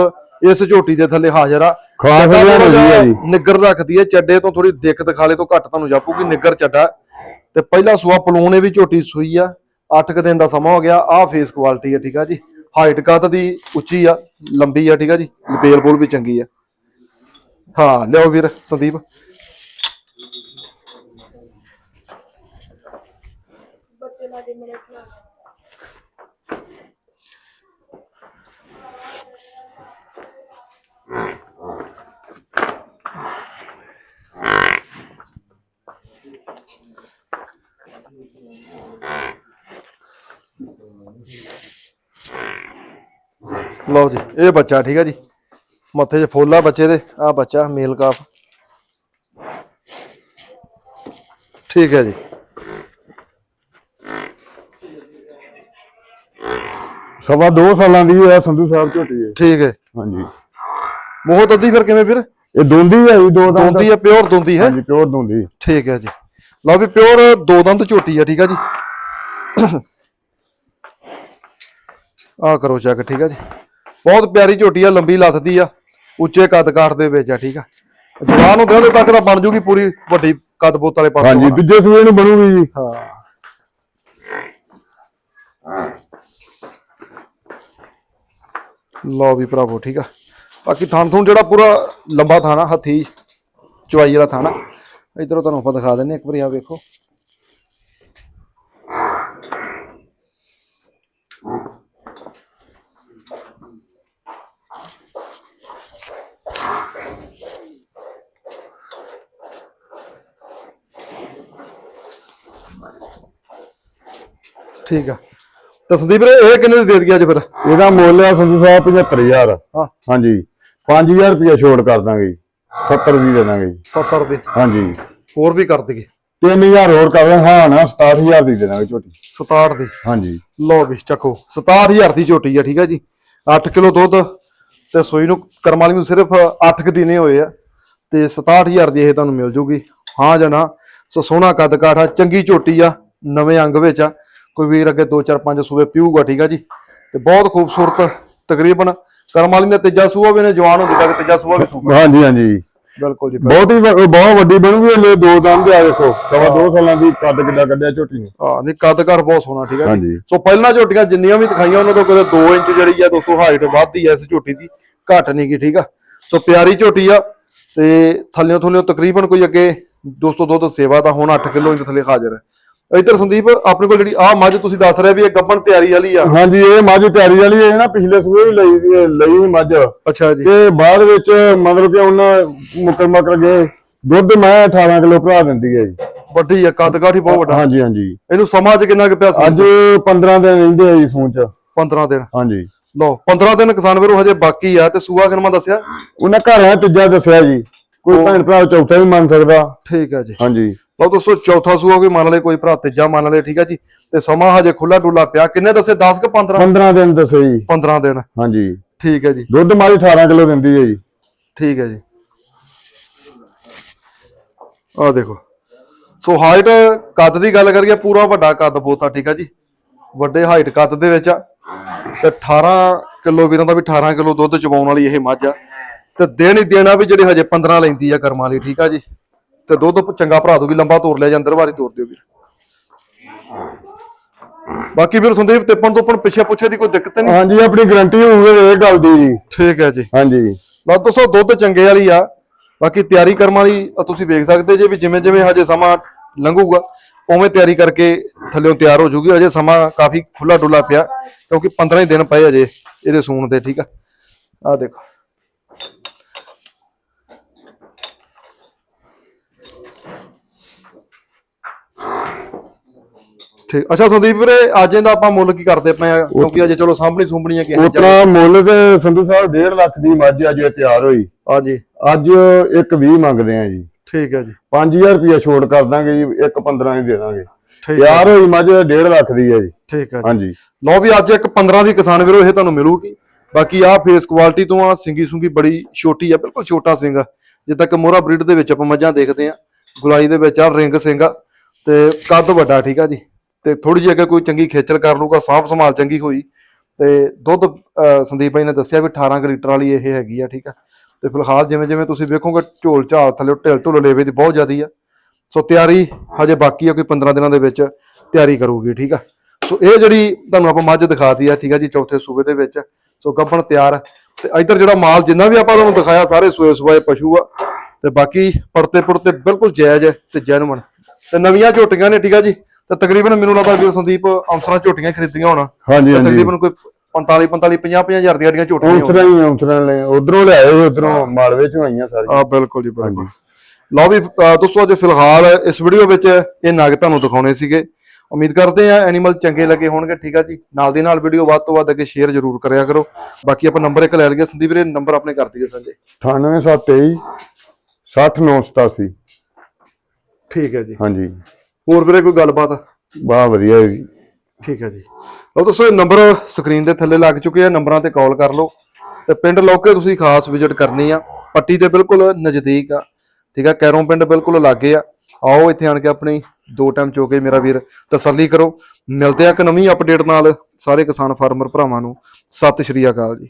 ਇਸ ਝੋਟੀ ਦੇ ਥੱਲੇ ਹਾਜ਼ਰ ਆ। ਖਾਸ ਜਿਹਾ ਆ ਜੀ। ਨਿੱਗਰ ਰੱਖਦੀ ਹੈ। ਚੱਡੇ ਤੋਂ ਥੋੜੀ ਦਿੱਕਤ ਖਾਲੇ ਤੋਂ ਘੱਟ ਤੁਹਾਨੂੰ ਜਾਪੂਗੀ। ਨਿੱਗਰ ਚੱਡਾ। ਤੇ ਪਹਿਲਾ ਸੂਆ ਪਲੂਨ ਇਹ ਵੀ ਝੋਟੀ ਸੂਈ ਆ। 8 ਕ ਦਿਨ ਦਾ ਸਮਾਂ ਹੋ ਗਿਆ। ਆਹ ਫੇਸ ਕੁਆਲਿਟੀ ਆ ਠੀਕ ਆ ਜੀ। ਹਾਈਟ ਕੱਦ ਦੀ ਉੱਚੀ ਆ ਲੰਬੀ ਆ ਠੀਕ ਆ ਜੀ। ਲਪੇਲ ਬੋਲ ਵੀ ਚੰਗੀ ਆ। ਹਾਂ ਲਿਓ ਵੀਰ ਸੰਦੀਪ। ਲਓ ਜੀ ਇਹ ਬੱਚਾ ਠੀਕ ਆ ਜੀ। ਮੱਥੇ 'ਚ ਫੁੱਲ ਆ ਬੱਚੇ ਦੇ। ਆ ਬੱਚਾ ਮੇਲ ਕਾਫ। ਠੀਕ ਹੈ ਜੀ। ਸਵਾ 2 ਸਾਲਾਂ ਦੀ ਹੈ ਸੰਧੂ ਸਾਹਿਬ ਝੋਟੀ ਹੈ ਠੀਕ ਹੈ ਹਾਂਜੀ। ਮੋਹ ਤੱਦੀ ਫਿਰ ਕਿਵੇਂ ਵੀਰ ਇਹ ਦੋਂਦੀ ਹੈ ਜੀ ਦੋ ਦੰਦ। ਦੋਂਦੀ ਆ ਪਿਓਰ ਦੋਂਦੀ ਹੈ? ਹਾਂਜੀ ਪਿਓਰ ਦੋਂਦੀ। ਠੀਕ ਹੈ ਜੀ। ਲਓ ਵੀ ਪਿਓਰ ਦੋ ਦੰਦ ਝੋਟੀ ਆ ਠੀਕ ਆ ਜੀ। ਆ ਕਰੋ ਚੈੱਕ ਠੀਕ ਆ ਜੀ। ਬਹੁਤ ਪਿਆਰੀ ਝੋਟੀ ਆ ਲੰਬੀ ਲੱਤ ਦੀ ਆ ਉੱਚੇ ਕੱਦ ਕਾਠ ਦੇ ਵਿੱਚ ਆ ਠੀਕ ਆ। ਜਵਾਨ ਨੂੰ ਦੇਣ ਤੱਕ ਤਾਂ ਬਣ ਜੂਗੀ ਪੂਰੀ ਵੱਡੀ ਕੱਦ ਬੋਤ ਵਾਲੇ ਪਾਸੇ ਹਾਂਜੀ ਦੂਜੇ ਸੂਏ ਨੂੰ ਬਣੂਗੀ ਜੀ। ਹਾਂ। ਲਓ ਵੀ ਭਰਾਵੋ ਠੀਕ ਆ। ਬਾਕੀ ਥਣ ਥੁਣ ਜਿਹੜਾ ਪੂਰਾ ਲੰਬਾ ਥਾਣਾ ਹੱਥੀ ਚਵਾਈ ਵਾਲਾ ਥਾਣਾ ਇਧਰੋਂ ਤੁਹਾਨੂੰ ਆਪਾਂ ਦਿਖਾ ਦਿੰਨੇ ਇੱਕ ਵਾਰੀ ਆ ਵੇਖੋ। ਠੀਕ ਆ। ਤਾਂ ਸੰਦੀਪ ਵੀਰੇ ਇਹ ਕਿੰਨੇ ਦੀ ਦੇ ਦਈਏ ਅੱਜ ਫਿਰ? ਇਹਦਾ ਮੁੱਲ ਆ ਸੰਧੂ ਸਾਹਿਬ 75000 ਹਾਂ। ਹਾਂਜੀ। 5000 ਰੁਪਇਆ ਛੋੜ ਕਰ ਦਾਂਗੇ। ਜੀ 70 ਦੀ ਦੇ ਦਾਂਗੇ। ਜੀ 70 ਦੇ। ਹਾਂਜੀ। ਹੋਰ ਵੀ ਕਰ ਦਈਏ। 3000 ਹੋਰ ਕਰ ਦਾਂਗੇ। ਹਾਂ ਨਾ 67000 ਦੀ ਦੇ ਦਾਂਗੇ ਝੋਟੀ। 67 ਦੀ। ਹਾਂਜੀ। ਲਓ ਵੀ ਚੱਕੋ। 67000 ਦੀ ਝੋਟੀ ਆ ਠੀਕ ਆ ਜੀ। 8 ਕਿਲੋ ਦੁੱਧ ਤੇ ਸੋਈ ਨੂੰ ਕਰਮ ਵਾਲੀ ਨੂੰ ਸਿਰਫ 8 ਕੁ ਦਿਨੇ ਹੋਏ ਆ। ਤੇ 67000 ਦੀ ਇਹ ਤੁਹਾਨੂੰ ਮਿਲ ਜੂਗੀ। ਹਾਂ ਜਾਂ ਨਾ। ਸੋ ਸੋਹਣਾ ਕੱਦ ਕਾਠਾ ਚੰਗੀ ਝੋਟੀ ਆ ਨਵੇਂ ਅੰਗ ਵਿੱਚ ਆ। ਕੋਈ ਵੀਰ ਅੱਗੇ 2 4 5 ਸੂਬੇ ਪੀਊਗਾ ਠੀਕ ਆ ਜੀ? ਤੇ ਬਹੁਤ ਖੂਬਸੂਰਤ ਤਕਰੀਬਨ ਕਰਮ ਵਾਲੀ ਦਾ ਤੀਜਾ ਸੂਆ ਵੀ ਨੇ ਜਵਾਨ ਹੁੰਦੀ ਤੱਕ ਤੀਜਾ ਸੂਆ ਵੀ ਸੂਗਾ ਹਾਂਜੀ ਹਾਂਜੀ। ਬਿਲਕੁਲ ਜੀ ਬਹੁਤ ਹੀ ਬਹੁਤ ਵੱਡੀ ਬਣੂਗੀ ਲੈ ਦੋ ਦੰਦ ਆ ਦੇਖੋ। ਸਵਾ ਦੋ ਸਾਲਾਂ ਦੀ ਕੱਦ ਕਿੱਡਾ ਕੱਢਿਆ ਝੋਟੀ ਨੇ ਹਾਂ ਨਹੀਂ ਕੱਦ ਕਾਠ ਬਹੁਤ ਸੋਹਣਾ ਠੀਕ ਆ ਜੀ? ਸੋ ਪਹਿਲਾਂ ਝੋਟੀਆਂ ਜਿੰਨੀਆਂ ਵੀ ਦਿਖਾਈਆਂ ਉਹਨਾਂ ਤੋਂ ਕਦੇ 2 ਇੰਚ ਜਿਹੜੀ ਆ ਦੋਸਤੋ ਹਾਈਟ ਵੱਧਦੀ ਐ ਇਸ ਝੋਟੀ ਦੀ ਘਟ ਨਹੀਂ ਗੀ ਠੀਕ ਆ? ਸੋ ਪਿਆਰੀ ਝੋਟੀ ਆ ਤੇ ਥੱਲਿਓਂ ਥੱਲਿਓਂ ਤਕਰੀਬਨ ਕੋਈ ਅੱਗੇ 200 ਦੁੱਧ ਸੇਵਾ ਦਾ ਹੁਣ 8 ਕਿਲੋ ਇੰਚ ਥੱਲੇ ਹਾਜ਼ਰ ਹੈ। ਇੱਧਰ ਸੰਦੀਪ ਆਪਣੇ ਕੋਲ ਜਿਹੜੀ ਆ ਮੱਝ ਤੁਸੀਂ ਦੱਸ ਰਹੇ ਵੀ ਇਹ ਗੱਬਣ ਤਿਆਰੀ ਵਾਲੀ ਆ। ਹਾਂਜੀ ਇਹ ਮੱਝ ਤਿਆਰੀ ਵਾਲੀ ਹੈ ਨਾ ਪਿਛਲੇ ਸੂਏ ਵੀ ਲਈ ਦੀ- ਲਈ ਸੀ ਮੱਝ। ਅੱਛਾ ਜੀ। ਤੇ ਬਾਅਦ ਵਿੱਚ ਮਤਲਬ ਕਿ ਉਹਨਾਂ ਮੁੱਕਰ ਮੱਕਰ ਗਏ ਦੁੱਧ ਮੈਂ 18 ਕਿਲੋ ਭਰਾ ਦਿੰਦੀ ਹੈ ਜੀ। ਵੱਡੀ ਆ ਕੱਦ ਕਾਠ ਬਹੁਤ ਵੱਡਾ। ਹਾਂਜੀ ਹਾਂਜੀ। ਇਹਨੂੰ ਸਮਾਂ ਚ ਕਿੰਨਾ ਕੁ ਪਿਆ ਸੀ ਅੱਜ 15 ਦਿਨ ਰਹਿੰਦੇ ਆ ਜੀ ਸੂਣ ਚ। 15 ਦਿਨ। ਹਾਂਜੀ। ਲਓ 15 ਦਿਨ ਕਿਸਾਨ ਵੀਰੋ ਹਜੇ ਬਾਕੀ ਆ ਤੇ ਸੂਆ ਕਿਨਮਾ ਦੱਸਿਆ? ਉਹਨਾਂ ਘਰਾਂ ਤੀਜਾ ਦੱਸਿਆ ਜੀ। ਕੋਈ ਭੈਣ ਭਰਾ ਚੌਥਾ ਵੀ ਮੰਨ ਸਕਦਾ। ਠੀਕ ਆ ਜੀ। ਹਾਂਜੀ। ਲਓ ਦੋਸਤੋ ਚੌਥਾ ਸੂਆ ਕੋਈ ਮੰਨ ਲਏ ਕੋਈ ਭਰਾ ਤੀਜਾ ਮੰਨ ਲਏ ਠੀਕ ਆ ਜੀ। ਤੇ ਸਮਾਂ ਹਜੇ ਖੁੱਲਾ ਡੁੱਲਾ ਪਿਆ। ਕਿੰਨੇ ਦੱਸੇ? 10 ਕਿ 15 15 ਦਿਨ ਦੱਸੇ ਜੀ। 15 ਦਿਨ। ਹਾਂਜੀ। ਠੀਕ ਹੈ ਜੀ। ਦੁੱਧ ਮਾਰੀ 18 ਕਿਲੋ ਦਿੰਦੀ ਹੈ ਜੀ। ਠੀਕ ਹੈ ਜੀ। ਆ ਦੇਖੋ। ਸੋ ਹਾਈਟ ਕੱਦ ਦੀ ਗੱਲ ਕਰੀਏ ਪੂਰਾ ਵੱਡਾ ਕੱਦ ਬੋਤਾ ਠੀਕ ਆ ਜੀ। ਵੱਡੇ ਹਾਈਟ ਕੱਦ ਦੇ ਵਿੱਚ ਆ। ਤੇ 18 ਕਿਲੋ ਵੀਰਾਂ ਦਾ ਵੀ 18 ਕਿਲੋ ਦੁੱਧ ਚਵਾਉਣ ਵਾਲੀ ਇਹ ਮੱਝ ਆ। ਤੇ ਦੇਣ ਹੀ ਦੇਣਾ ਵੀ ਜਿਹੜੇ ਹਜੇ 15 ਲੈਂਦੀ ਆ ਕਰਮਾਂ ਲਈ ਠੀਕ ਆ ਜੀ। ਤੇ ਦੁੱਧ ਚੰਗਾ ਭਰਾ ਦੂਗੀ ਲੰਬਾ ਤੋਰ ਲਿਆ ਜਾਂ ਅੰਦਰ ਵਾਰੀ ਤੋਰ ਦਿਓ ਵੀਰ। ਬਾਕੀ ਵੀਰ ਸੰਦੀਪ ਤਿੱਪਣ ਤੋਂ ਪਿੱਛੇ ਪੁੱਛੇ ਦੀ ਕੋਈ ਦਿੱਕਤ ਨਹੀਂ? ਹਾਂਜੀ ਆਪਣੀ ਗਰੰਟੀ ਹੋਊਗੀ ਇਹ ਗੱਲ ਦੀ ਜੀ। ਠੀਕ ਹੈ ਜੀ। ਹਾਂਜੀ ਲਓ ਦੋਸਤੋ ਦੁੱਧ ਚੰਗੇ ਵਾਲੀ ਆ। ਬਾਕੀ ਤਿਆਰੀ ਕਰਮ ਵਾਲੀ ਤੁਸੀਂ ਵੇਖ ਸਕਦੇ ਜੇ ਵੀ ਜਿਵੇਂ ਜਿਵੇਂ ਹਜੇ ਸਮਾਂ ਲੰਘੂਗਾ ਉਵੇਂ ਤਿਆਰੀ ਕਰਕੇ ਥੱਲਿਓਂ ਤਿਆਰ ਹੋ ਜੂਗੀ। ਹਜੇ ਸਮਾਂ ਕਾਫੀ ਖੁੱਲਾ ਡੁੱਲਾ ਪਿਆ ਕਿਉਂਕਿ 15 ਹੀ ਦਿਨ ਪਏ ਹਜੇ ਇਹਦੇ ਸੂਣ ਦੇ ਠੀਕ ਆ? ਆ ਦੇਖੋ। ਠੀਕ। ਅੱਛਾ ਸੰਦੀਪ ਵੀਰੇ ਅੱਜ ਇਹਦਾ ਆਪਾਂ ਮੁੱਲ ਕੀ ਕਰਦੇ ਪਏ ਆ? ਕਿਉਂਕਿ ਅਜੇ ਚਲੋ ਸਾਹਮਣੀ ਸੁੰਬਣੀਆਂ ਕਿ ਉਤਰਾ ਮੁੱਲ ਤੇ ਸੰਧੂ ਸਾਹਿਬ 1.5 ਲੱਖ ਦੀ ਮੱਝ ਅੱਜ ਤਿਆਰ ਹੋਈ। ਹਾਂਜੀ। ਅੱਜ ਇੱਕ 20 ਮੰਗਦੇ ਆ ਜੀ। ਠੀਕ ਹੈ ਜੀ। 5000 ਰੁਪਇਆ ਛੋੜ ਕਰ ਦਾਂਗੇ ਜੀ ਇੱਕ 15 ਹੀ ਦੇ ਦਾਂਗੇ। ਤਿਆਰ ਹੋਈ ਮੱਝ 1.5 ਲੱਖ ਦੀ ਹੈ ਜੀ। ਠੀਕ ਹੈ ਹਾਂਜੀ। ਲਓ ਵੀ ਅੱਜ ਇੱਕ 15 ਦੀ ਕਿਸਾਨ ਵੀਰੋ ਇਹ ਤੁਹਾਨੂੰ ਮਿਲੂਗੀ। ਬਾਕੀ ਆਹ ਫੇਸ ਕੁਆਲਿਟੀ ਤੋਂ ਆ ਸਿੰਗੀ ਸੁੰਗੀ ਬੜੀ ਛੋਟੀ ਆ ਬਿਲਕੁਲ ਛੋਟਾ ਸਿੰਘ ਆ। ਜਿੱਦਾਂ ਕਿ ਮੋਹਰਾ ਬਰੀਡ ਦੇ ਵਿੱਚ ਆਪਾਂ ਮੱਝਾਂ ਦੇਖਦੇ ਆ ਗੁਲਾਈ ਦੇ ਵਿੱਚ ਆ ਰਿੰਗ ਸਿੰਘ ਆ। ਤੇ ਕੱਦ ਵੱਡਾ ਠੀਕ ਆ ਜੀ। ਤੇ ਥੋੜੀ ਜਿਹੀ ਅੱਗੇ ਕੋਈ ਚੰਗੀ ਖੇਚਲ ਕਰ ਲੂਗਾ ਸਾਫ਼ ਸੰਭਾਲ ਚੰਗੀ ਹੋਈ, ਤੇ ਦੁੱਧ ਸੰਦੀਪ ਭਾਈ ਨੇ ਦੱਸਿਆ ਵੀ 18 ਕੁ ਲੀਟਰ ਵਾਲੀ ਇਹ ਹੈਗੀ ਆ, ਠੀਕ ਆ। ਤੇ ਫਿਲਹਾਲ ਜਿਵੇਂ ਜਿਵੇਂ ਤੁਸੀਂ ਵੇਖੋਗੇ, ਝੋਲ ਝਾਲ ਥੱਲੇ, ਢਿੱਲ ਢੁੱਲ ਲੇਵੇ ਦੀ ਬਹੁਤ ਜ਼ਿਆਦੀ ਆ। ਸੋ ਤਿਆਰੀ ਹਜੇ ਬਾਕੀ ਆ, ਕੋਈ 15 ਦਿਨਾਂ ਦੇ ਵਿੱਚ ਤਿਆਰੀ ਕਰੂਗੀ, ਠੀਕ ਆ। ਸੋ ਇਹ ਜਿਹੜੀ ਤੁਹਾਨੂੰ ਆਪਾਂ ਮੱਝ ਦਿਖਾਤੀ ਆ, ਠੀਕ ਆ ਜੀ, ਚੌਥੇ ਸੂਬੇ ਦੇ ਵਿੱਚ, ਸੋ ਗੱਭਣ ਤਿਆਰ। ਆ। ਤੇ ਇੱਧਰ ਜਿਹੜਾ ਮਾਲ ਜਿੰਨਾ ਵੀ ਆਪਾਂ ਤੁਹਾਨੂੰ ਦਿਖਾਇਆ, ਸਾਰੇ ਸੂਏ ਸੂਏ ਪਸ਼ੂ ਆ, ਤੇ ਬਾਕੀ ਪੜਤੇ ਪੁੜਤੇ ਬਿਲਕੁਲ ਜਾਇਜ਼ ਹੈ ਤੇ ਜੈਨੂਨ ਤੇ ਨਵੀਆਂ ਝੋਟੀਆਂ ਨੇ, ਠੀਕ ਆ ਜੀ ਤੇ ਤਕਰੀਬਨ ਮੈਨੂੰ ਲੱਗਦਾ ਵੀ ਸੰਦੀਪ ਅੰਸਰਾਂ ਝੋਟੀਆਂ ਖਰੀਦੀਆਂ ਹੋਣਾ। ਹਾਂਜੀ ਹਾਂਜੀ। ਤਕਰੀਬਨ ਕੋਈ 45 45 50 50 ਹਜ਼ਾਰ ਦੀਆਂ ਜਿਹੜੀਆਂ ਝੋਟੀਆਂ ਹੋਣ। ਉਤਰਾ ਹੀ ਉਤਰਾ ਲੈ ਉਧਰੋਂ ਲਿਆਏ ਉਧਰੋਂ ਮਾਲਵੇ ਚੋਂ ਆਈਆਂ ਸਾਰੀਆਂ। ਆ ਬਿਲਕੁਲ ਜੀ ਬਿਲਕੁਲ। ਲਓ ਵੀ ਦੋਸਤੋ ਅੱਜ ਫਿਲਹਾਲ ਇਸ ਵੀਡੀਓ ਵਿੱਚ ਇਹ ਨਗ ਤੁਹਾਨੂੰ ਦਿਖਾਉਣੇ ਸੀਗੇ। ਉਮੀਦ ਕਰਦੇ ਆ ਐਨੀਮਲ ਚੰਗੇ ਲੱਗੇ ਹੋਣਗੇ ਠੀਕ ਆ ਜੀ? ਨਾਲ ਦੀ ਨਾਲ ਵੀਡੀਓ ਵੱਧ ਤੋਂ ਵੱਧ ਅੱਗੇ ਸ਼ੇਅਰ ਜ਼ਰੂਰ ਕਰਿਆ ਕਰੋ। ਬਾਕੀ ਆਪਾਂ ਨੰਬਰ ਇੱਕ ਲੈ ਲਈਏ। ਸੰਦੀਪ ਵੀਰੇ ਨੰਬਰ ਆਪਣੇ ਕਰ ਦਈਏ ਸੰਜੇ। 98723 60987 ਠੀਕ ਹੈ ਜੀ। ਹਾਂਜੀ। ਹੋਰ ਵੀਰੇ ਕੋਈ ਗੱਲਬਾਤ? ਬਾ ਵਧੀਆ ਜੀ। ਠੀਕ ਹੈ ਜੀ। ਲਓ ਦੋਸਤੋ ਇਹ ਨੰਬਰ ਸਕਰੀਨ ਦੇ ਥੱਲੇ ਲੱਗ ਚੁੱਕੇ ਆ ਨੰਬਰਾਂ ਤੇ ਕਾਲ ਕਰ ਲਓ। ਤੇ ਪਿੰਡ ਲੋਕੇ ਤੁਸੀਂ ਖਾਸ ਵਿਜ਼ਿਟ ਕਰਨੀ ਆ। ਪੱਟੀ ਦੇ ਬਿਲਕੁਲ ਨਜ਼ਦੀਕ ਆ। ਠੀਕ ਆ ਕੈਰੋਂ ਪਿੰਡ ਬਿਲਕੁਲ ਲਾਗੇ ਆ। ਆਓ ਇੱਥੇ ਆਣ ਕੇ ਆਪਣੀ ਦੋ ਟਾਈਮ ਚੋਕੇ ਮੇਰਾ ਵੀਰ ਤਸੱਲੀ ਕਰੋ। ਮਿਲਦੇ ਆ ਇੱਕ ਨਵੀਂ ਅਪਡੇਟ ਨਾਲ ਸਾਰੇ ਕਿਸਾਨ ਫਾਰਮਰ ਭਰਾਵਾਂ ਨੂੰ। ਸਤਿ ਸ਼੍ਰੀ ਅਕਾਲ ਜੀ।